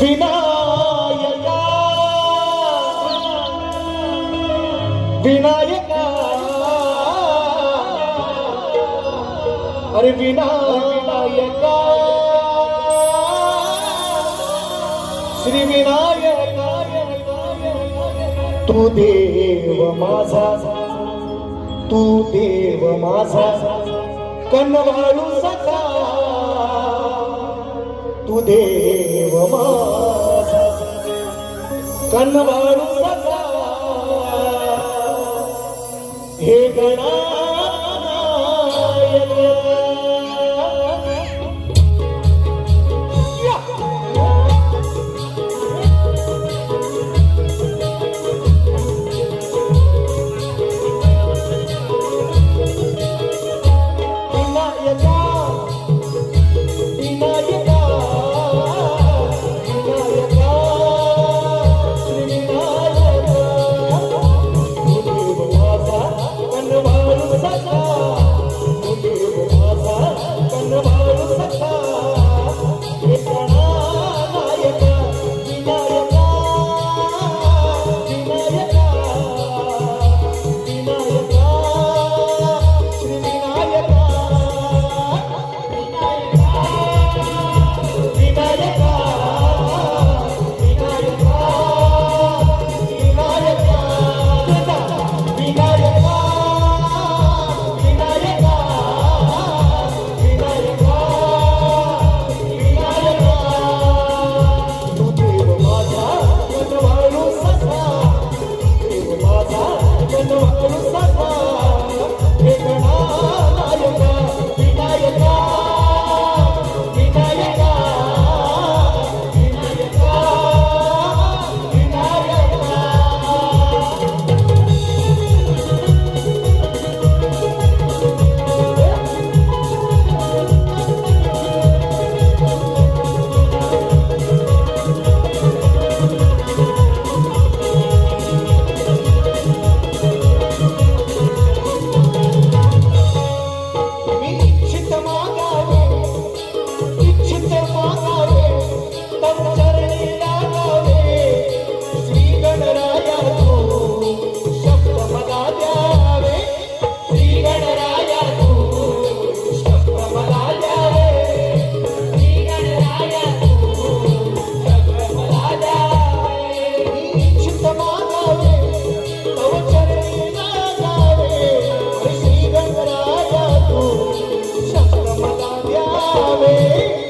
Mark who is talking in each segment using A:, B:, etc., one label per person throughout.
A: వినాయక వినాయక అరే వినాయక శ్రీ వినాయక तू देव माझा तू देव माझा कनवाळू सखा. तू देव माझा कनवाळू सखा. हे गणा Amém.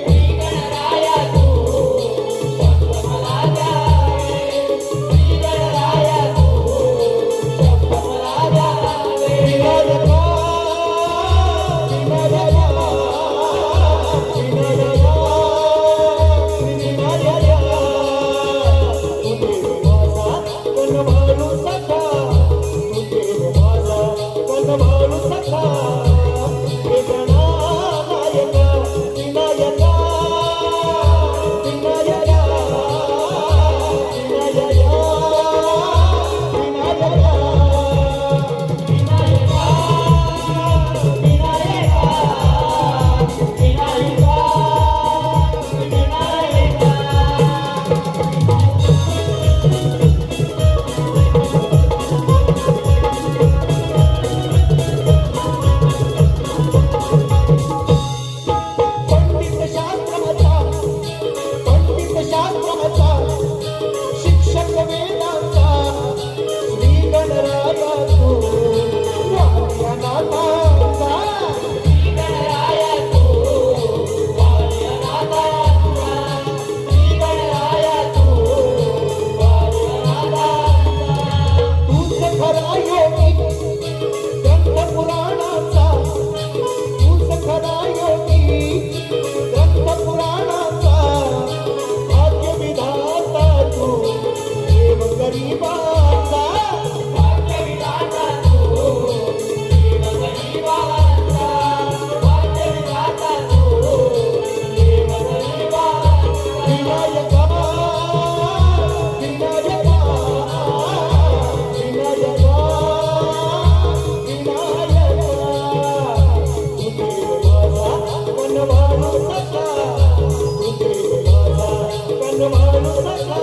A: ভরসা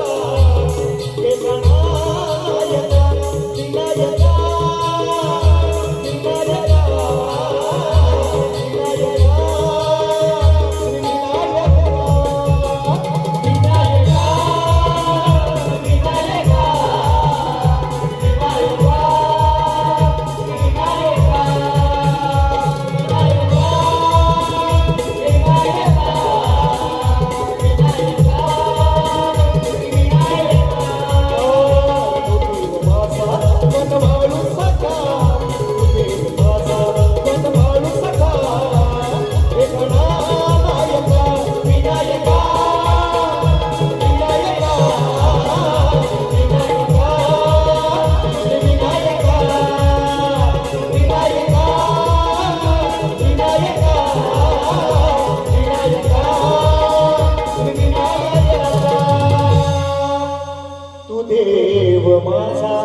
A: देव माझा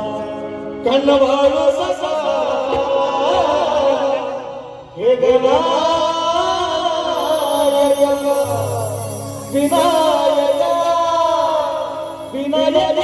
A: कन्नभाव ससा हे विनायक विनायक